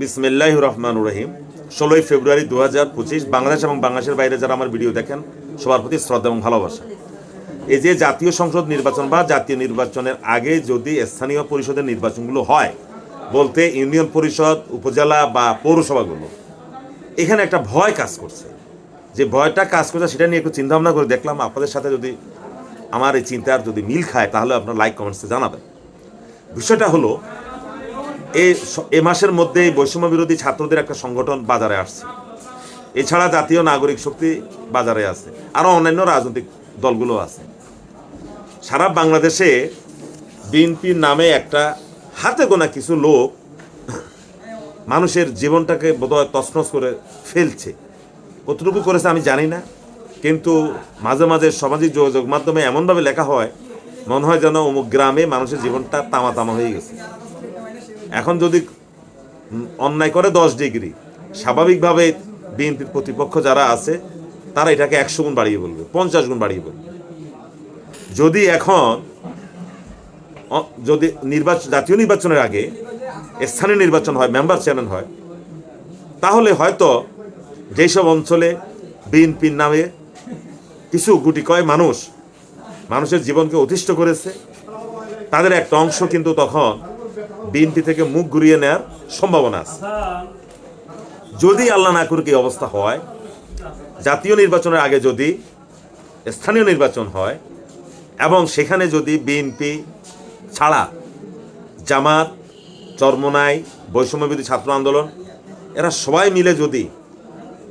বিসমিল্লাহ রহমান রহিম। ষোলোই ফেব্রুয়ারি দু হাজার পঁচিশ বাংলাদেশ এবং বাংলাদেশের বাইরে যারা আমার ভিডিও দেখেন, সবার প্রতি শ্রদ্ধা এবং ভালোবাসা। এই যে জাতীয় সংসদ নির্বাচন বা জাতীয় নির্বাচনের আগে যদি স্থানীয় পরিষদের নির্বাচনগুলো হয়, বলতে ইউনিয়ন পরিষদ, উপজেলা বা পৌরসভাগুলো, এখানে একটা ভয় কাজ করছে। যে ভয়টা কাজ করছে, সেটা নিয়ে একটু চিন্তা ভাবনা করে দেখলাম। আপনাদের সাথে যদি আমার এই চিন্তার যদি মিল খায়, তাহলে আপনার লাইক কমেন্টসে জানাবেন। বিষয়টা হলো এ মাসের মধ্যেই বৈষম্য বিরোধী ছাত্রদের একটা সংগঠন বাজারে আসছে। এছাড়া জাতীয় নাগরিক শক্তি বাজারে আছে আরও অন্যান্য রাজনৈতিক দলগুলো আছে। সারা বাংলাদেশে বিএনপির নামে একটা হাতে গোনা কিছু লোক মানুষের জীবনটাকে বোধহয় তছনছ করে ফেলছে। কতটুকু করেছে আমি জানি না, কিন্তু মাঝে মাঝে সামাজিক যোগাযোগ মাধ্যমে এমনভাবে লেখা হয়, মনে হয় যেন অমুক গ্রামে মানুষের জীবনটা তামা তামা হয়ে গেছে। এখন যদি অন্যায় করে দশ ডিগ্রি, স্বাভাবিকভাবে বিএনপির প্রতিপক্ষ যারা আছে, তারা এটাকে একশো গুণ বাড়িয়ে বলবে, পঞ্চাশ গুণ বাড়িয়ে বলবে। যদি এখন যদি নির্বাচন জাতীয় নির্বাচনের আগে স্থানীয় নির্বাচন হয়, মেম্বার চেয়ারম্যান হয়, তাহলে হয়তো যেসব অঞ্চলে বিএনপির নামে কিছু গুটি কয় মানুষ মানুষের জীবনকে অতিষ্ঠ করেছে, তাদের একটা অংশ কিন্তু তখন বিএনপি থেকে মুখ ঘুরিয়ে নেওয়ার সম্ভাবনা আছে। যদি আল্লাহ না করুক এই অবস্থা হয়, জাতীয় নির্বাচনের আগে যদি স্থানীয় নির্বাচন হয় এবং সেখানে যদি বিএনপি ছাড়া জামাত, চরমনাই বৈষম্যবিধি ছাত্র আন্দোলন, এরা সবাই মিলে যদি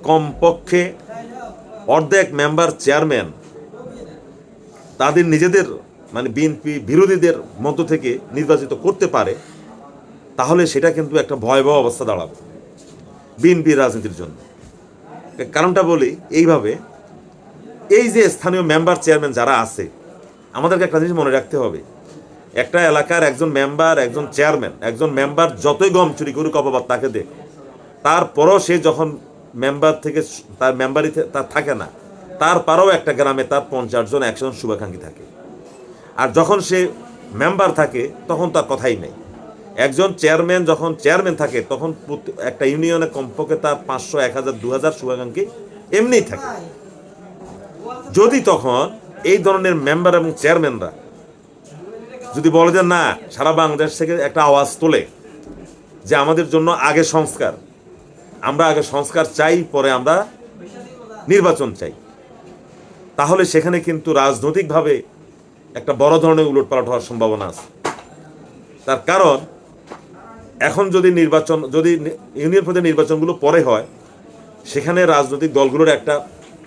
কমপক্ষে অর্ধেক মেম্বার চেয়ারম্যান তাদের নিজেদের মানে বিএনপি বিরোধীদের মধ্য থেকে নির্বাচিত করতে পারে তাহলে সেটা কিন্তু একটা ভয়াবহ অবস্থা দাঁড়াবে বিএনপির রাজনীতির জন্য। কারণটা বলি, এইভাবে এই যে স্থানীয় মেম্বার চেয়ারম্যান যারা আছে, আমাদেরকে একটা জিনিস মনে রাখতে হবে। একটা এলাকার একজন মেম্বার একজন চেয়ারম্যান একজন মেম্বার যতই গম চুরি করুক, অপবাদ তাকে দে। তারপরও সে যখন মেম্বার থেকে তার মেম্বারই তার থাকে না তারপরও একটা গ্রামে তার পঞ্চাশ জন, একশো জন শুভাকাঙ্ক্ষী থাকে। আর যখন সে মেম্বার থাকে, তখন তার কথাই নেই। একজন চেয়ারম্যান যখন চেয়ারম্যান থাকে, তখন একটা ইউনিয়নে কমপক্ষে তার পাঁচশো, এক হাজার, দু হাজার শুভাকাঙ্ক্ষী এমনিই থাকে। যদি তখন এই ধরনের মেম্বার এবং চেয়ারম্যানরা যদি বলে যে, না, সারা বাংলাদেশ থেকে একটা আওয়াজ তোলে যে আমাদের জন্য আগে সংস্কার, আমরা আগে সংস্কার চাই, পরে আমরা নির্বাচন চাই। তাহলে সেখানে কিন্তু রাজনৈতিকভাবে একটা বড় ধরনের উলটপালট হওয়ার সম্ভাবনা আছে। তার কারণ এখন যদি নির্বাচন, যদি ইউনিয়ন পর্যায়ে নির্বাচনগুলো পরে হয়, সেখানে রাজনৈতিক দলগুলোর একটা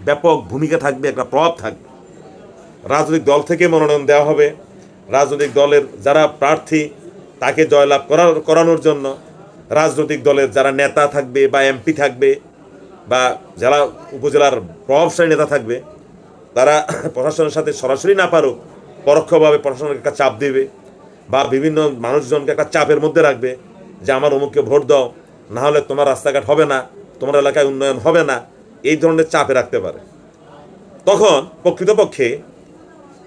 ব্যাপক ভূমিকা থাকবে, একটা প্রভাব থাকবে। রাজনৈতিক দল থেকে মনোনয়ন দেওয়া হবে। রাজনৈতিক দলের যারা প্রার্থী, তাকে জয়লাভ করার, করানোর জন্য রাজনৈতিক দলের যারা নেতা থাকবে বা এমপি থাকবে বা যারা উপজেলার প্রভাবশালী নেতা থাকবে, তারা প্রশাসনের সাথে সরাসরি না পারুক, পরোক্ষভাবে প্রশাসনের একটা চাপ দেবে বা বিভিন্ন মানুষজনকে একটা চাপের মধ্যে রাখবে। যে আমার অমুককে ভোট দাও না হলে তোমার রাস্তাঘাট হবে না, তোমার এলাকায় উন্নয়ন হবে না, এই ধরনের চাপে রাখতে পারে। তখন প্রকৃতপক্ষে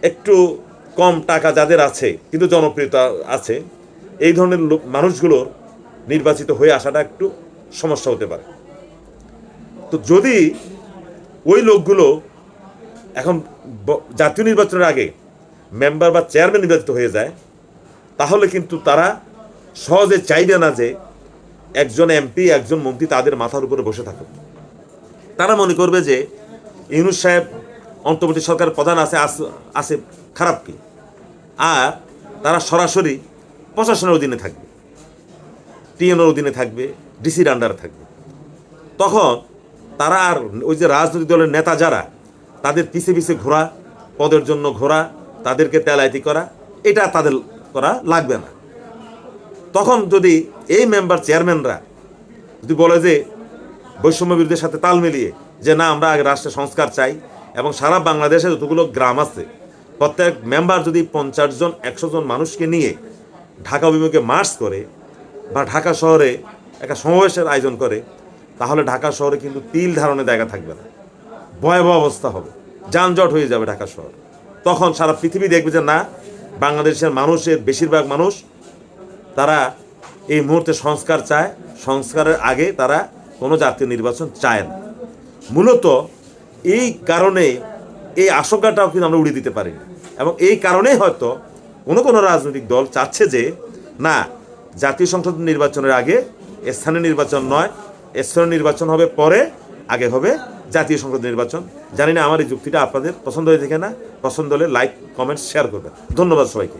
একটু কম টাকা যাদের আছে, কিন্তু জনপ্রিয়তা আছে, এই ধরনের লোক, মানুষগুলোর নির্বাচিত হয়ে আসাটা একটু সমস্যা হতে পারে। তো যদি ওই লোকগুলো এখন জাতীয় নির্বাচনের আগে মেম্বার বা চেয়ারম্যান নির্বাচিত হয়ে যায়, তাহলে কিন্তু তারা সহজে চাইবে না যে একজন এমপি, একজন মন্ত্রী তাদের মাথার উপরে বসে থাকুক। তারা মনে করবে যে ইউনুস সাহেব অন্তর্বর্তী সরকার প্রধান আছে আছে, খারাপ কি? আর তারা সরাসরি প্রশাসনের অধীনে থাকবে টিএনের অধীনে থাকবে, ডিসির আন্ডারে থাকবে। তখন তারা আর ওই যে রাজনৈতিক দলের নেতা যারা, তাদের পিছে পিছে ঘোরা, পদের জন্য ঘোরা, তাদেরকে তেলাইতি করা, এটা তাদের করা লাগবে না। তখন যদি এই মেম্বার চেয়ারম্যানরা যদি বলে যে বৈষম্য বিরোধীর সাথে তাল মিলিয়ে যে না, আমরা আগে রাষ্ট্রের সংস্কার চাই এবং সারা বাংলাদেশে যতগুলো গ্রাম আছে, প্রত্যেক মেম্বার যদি পঞ্চাশ জন, একশো জন মানুষকে নিয়ে ঢাকা অভিমুখে মার্চ করে বা ঢাকা শহরে একটা সমাবেশের আয়োজন করে, তাহলে ঢাকা শহরে কিন্তু তিল ধারণের জায়গা থাকবে না। ভয়াবহ অবস্থা হবে। যানজট হয়ে যাবে ঢাকা শহর। তখন সারা পৃথিবী দেখবে যে না, বাংলাদেশের মানুষের বেশিরভাগ মানুষ তারা এই মুহূর্তে সংস্কার চায়, সংস্কারের আগে তারা কোনো জাতীয় নির্বাচন চায় না। মূলত এই কারণে এই আশঙ্কাটাও কিন্তু আমরা উড়িয়ে দিতে পারি। এবং এই কারণেই হয়তো কোনো কোনো রাজনৈতিক দল চাচ্ছে যে, না, জাতীয় সংসদ নির্বাচনের আগে স্থানীয় নির্বাচন নয়, স্থানীয় নির্বাচন হবে পরে, আগে হবে জাতীয় সংসদ নির্বাচন। জানি না আমার এই যুক্তিটা আপনাদের পছন্দ হয়ে থাকে না পছন্দ হলে লাইক কমেন্ট শেয়ার করবেন। ধন্যবাদ সবাইকে।